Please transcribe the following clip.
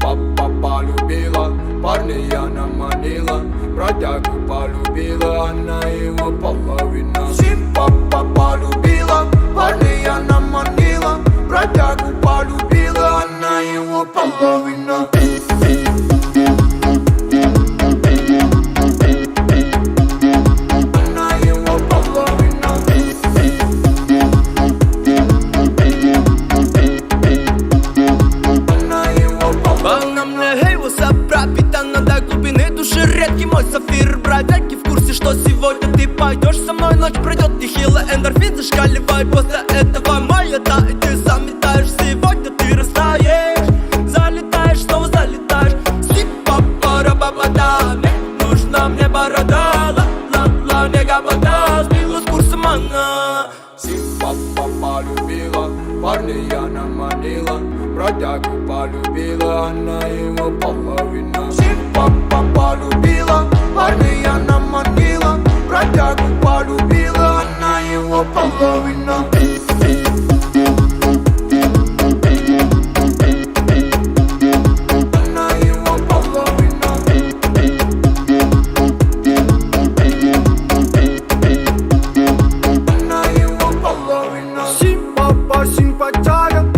папа полюбила Парня она манила Бродягу полюбила Она его половина Сим папа полюбила Парня она манила Бродягу полюбила Она его половина Сафир, бродяги в курсе, что сегодня ты пойдешь со мной. Ночь пройдет нехило, эндорфин зашкаливает После этого моя да, и ты заметаешь Сегодня ты растаешь, залетаешь, снова залетаешь. Сипа, пара, баба, мне нужна мне борода. Ла, ла, ла, не габада, сбила с курсом она Папа полюбила, парня она манила Бродягу полюбила, она его половина simpatia